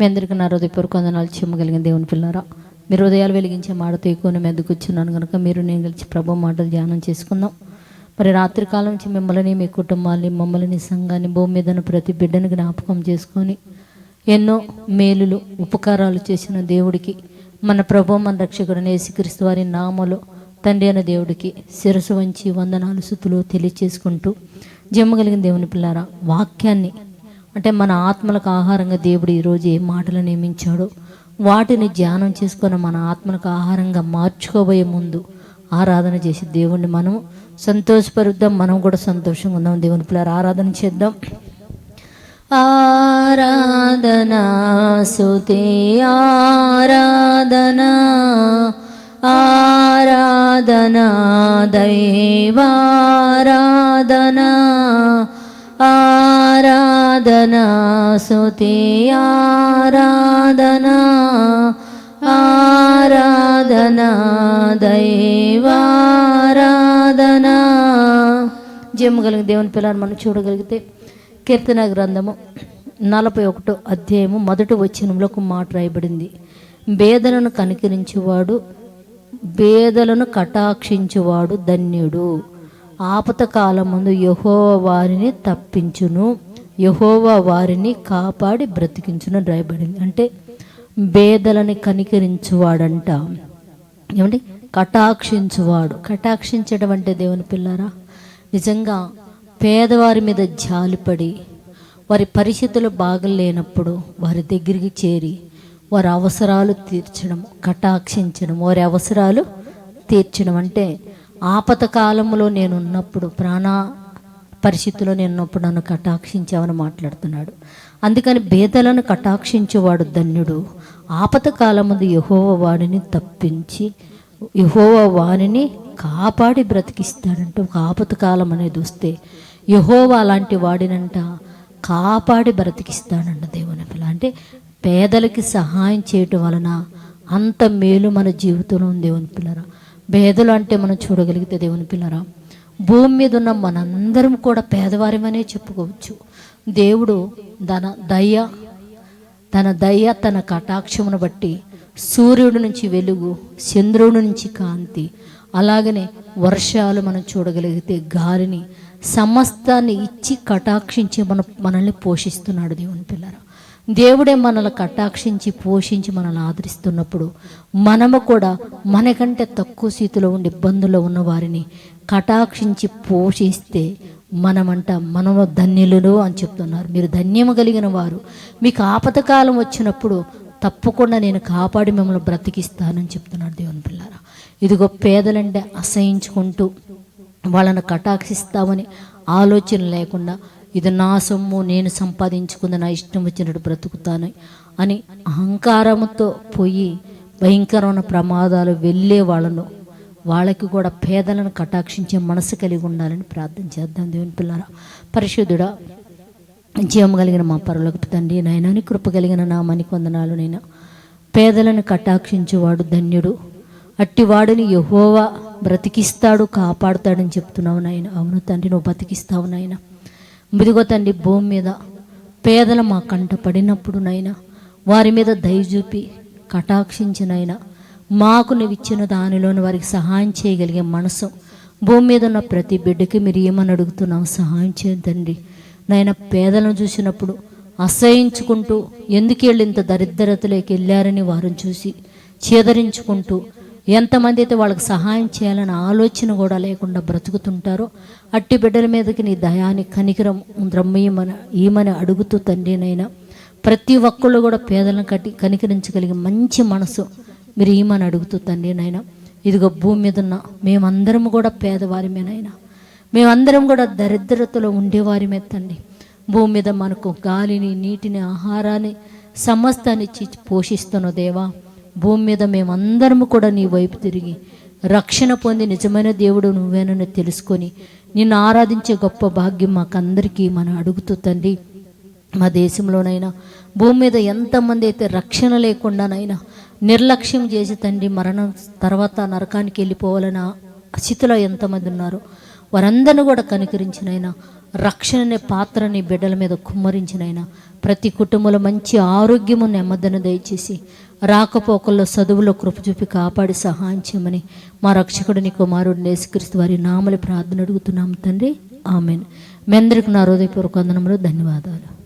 మీ అందరికీ నా హృదయపూర్వక వందనాలు చెమ్మగలిగిన దేవుని పిల్లరా. మీరు హృదయాలు వెలిగించే మాటతో ఎక్కువ నేను కూర్చున్నాను కనుక మీరు నేను కలిసి ప్రభు మాటలు ధ్యానం చేసుకుందాం. మరి రాత్రికాలం నుంచి మిమ్మల్ని మీ కుటుంబాన్ని మమ్మల్ని సంఘాన్ని భూమి మీద ప్రతి బిడ్డను జ్ఞాపకం చేసుకొని ఎన్నో మేలులు ఉపకారాలు చేసిన దేవుడికి మన ప్రభు మన రక్షకుడు యేసుక్రీస్తు వారి నామలో తండ్రి అయిన దేవుడికి శిరసు వంచి వందనాలు సుతులు తెలియచేసుకుంటూ జమ్మగలిగిన దేవుని పిల్లారా వాక్యాన్ని అంటే మన ఆత్మలకు ఆహారంగా దేవుడు ఈరోజు ఏ మాటలు నియమించాడో వాటిని ధ్యానం చేసుకుని మన ఆత్మలకు ఆహారంగా మార్చుకోబోయే ముందు ఆరాధన చేసి దేవుణ్ణి మనం సంతోషపరుద్దాం. మనం కూడా సంతోషంగా ఉందాం. దేవుని పిల్లలు ఆరాధన చేద్దాం. ఆరాధనా సుతే ఆరాధనా ఆరాధనా దైవారాధనా. ఆరాధనా సుతే ఆరాధనా ఆరాధనా దైవారాధనా. జమ్మగలిగిన దేవుని పిల్లలు మనం చూడగలిగితే కీర్తన గ్రంథము నలభై ఒకటో అధ్యాయము మొదటి వచనంలో ఒక మాట రాయబడింది. బేదలను కనికరించేవాడు బేదలను కటాక్షించువాడు ధన్యుడు. ఆపత ముందు యహో వారిని తప్పించును. యహోవా వారిని కాపాడి బ్రతికించును రాయబడింది. అంటే బేదలని కనికరించువాడంట. ఏమండి? కటాక్షించువాడు. కటాక్షించడం అంటే దేవుని పిల్లారా? నిజంగా పేదవారి మీద జాలిపడి వారి పరిస్థితులు బాగలేనప్పుడు వారి దగ్గరికి చేరి వారి అవసరాలు తీర్చడం కటాక్షించడం వారి అవసరాలు తీర్చడం అంటే ఆపత కాలంలో నేను ఉన్నప్పుడు ప్రాణ పరిస్థితిలో నేను ఉన్నప్పుడు నన్ను కటాక్షించావని మాట్లాడుతున్నాడు. అందుకని బేదలను కటాక్షించేవాడు ధన్యుడు. ఆపత కాలముందు యహోవ వాడిని తప్పించి యహోవ వాణిని కాపాడి బ్రతికిస్తాడంటే ఒక ఆపత కాలం అనేది వస్తే యహోవ అలాంటి వాడినంట కాపాడి బ్రతికిస్తాడంట దేవుని పిల్ల. అంటే పేదలకి సహాయం చేయటం వలన అంత మేలు మన జీవితంలో ఉంది దేవుని పిల్లరా. భేదలు అంటే మనం చూడగలిగితే దేవుని పిల్లరా. భూమి మీద ఉన్న మనందరం కూడా పేదవారమనే చెప్పుకోవచ్చు. దేవుడు తన దయ తన దయ తన కటాక్షమును బట్టి సూర్యుడి నుంచి వెలుగు చంద్రుడి నుంచి కాంతి అలాగనే వర్షాలు మనం చూడగలిగితే గాలిని సమస్తాన్ని ఇచ్చి కటాక్షించి మన మనల్ని పోషిస్తున్నాడు దేవుని పిల్లరా. దేవుడే మనల్ని కటాక్షించి పోషించి మనల్ని ఆదరిస్తున్నప్పుడు మనము కూడా మనకంటే తక్కువ స్థితిలో ఉండి ఇబ్బందుల్లో ఉన్న వారిని కటాక్షించి పోషిస్తే మనమంట మనము ధన్యులను అని చెప్తున్నారు. మీరు ధన్యము కలిగిన వారు. మీకు ఆపతకాలం వచ్చినప్పుడు తప్పకుండా నేను కాపాడి మిమ్మల్ని బ్రతికిస్తానని చెప్తున్నాడు దేవుని పిల్లారా. ఇదిగో పేదలంటే అసహించుకుంటూ వాళ్ళను కటాక్షిస్తామని ఆలోచన లేకుండా ఇది నా సొమ్ము నేను సంపాదించుకుంది నా ఇష్టం వచ్చినట్టు బ్రతుకుతాను అని అహంకారంతో పోయి భయంకరమైన ప్రమాదాలు వెళ్ళే వాళ్ళను వాళ్ళకి కూడా పేదలను కటాక్షించే మనసు కలిగి ఉండాలని ప్రార్థన చేద్దాం దేవుని పిల్లరా. పరిశుద్ధుడా జీవం కలిగిన మా పరులకు తండ్రి నాయనాని కృప కలిగిన నామాని వందనాలు నైనా పేదలను కటాక్షించేవాడు ధన్యుడు. అట్టివాడిని యహోవా బ్రతికిస్తాడు కాపాడుతాడని చెప్తున్నావు నాయన. అవును తండ్రి నువ్వు బతికిస్తావు నాయన. మృదుగో తండ్రి భూమి మీద పేదల మా కంట పడినప్పుడు నైనా వారి మీద దయ చూపి కటాక్షించినైనా మాకు నువ్వు ఇచ్చిన దానిలోని వారికి సహాయం చేయగలిగే మనసు. భూమి మీద ఉన్న ప్రతి బిడ్డకి మీరు ఏమని అడుగుతున్నావు? సహాయం చేయండి. తండ్రి నాయన పేదలను చూసినప్పుడు అసహించుకుంటూ ఎందుకు వెళ్ళి ఇంత దరిద్రతలోకి వెళ్ళారని వారిని చూసి చేదరించుకుంటూ ఎంతమంది అయితే వాళ్ళకి సహాయం చేయాలని ఆలోచన కూడా లేకుండా బ్రతుకుతుంటారో అట్టి బిడ్డల మీదకి నీ దయాని కనికరం ద్రమ్మయమని ఈమని అడుగుతూ తండ్రినైనా ప్రతి ఒక్కళ్ళు కూడా పేదలను కట్టి కనికరించగలిగే మంచి మనసు మీరు ఏమని అడుగుతూ నాయన ఇదిగో భూమి మీద ఉన్న మేమందరం కూడా పేదవారిమేనైనా మేమందరం కూడా దరిద్రతలో ఉండేవారిమే తండ్రి. భూమి మీద మనకు గాలిని నీటిని ఆహారాన్ని సమస్తాన్ని ఇచ్చి పోషిస్తున్న దేవా భూమి మీద మేమందరము కూడా నీ వైపు తిరిగి రక్షణ పొంది నిజమైన దేవుడు నువ్వేనని తెలుసుకొని నిన్ను ఆరాధించే గొప్ప భాగ్యం మాకందరికీ మనం అడుగుతూ తండ్రి మా దేశంలోనైనా భూమి మీద ఎంతమంది అయితే రక్షణ లేకుండానైనా నిర్లక్ష్యం చేసి తండ్రి మరణం తర్వాత నరకానికి వెళ్ళిపోవాలన్న స్థితిలో ఎంతమంది ఉన్నారు వారందరిని కూడా కనికరించినైనా రక్షణ అనే బిడ్డల మీద కుమ్మరించినైనా ప్రతి కుటుంబంలో మంచి ఆరోగ్యము నెమ్మదిని దయచేసి రాకపోకల్లో చదువులో కృప చూపి కాపాడి సహాయం చేయమని మా రక్షకుడు నీ కుమారుడు నేసుక్రీస్తు వారి నామలి ప్రార్థన అడుగుతున్నాం తండ్రి. ఆమెన్. మీ అందరికి నా హృదయపూర్వక వందనములు ధన్యవాదాలు.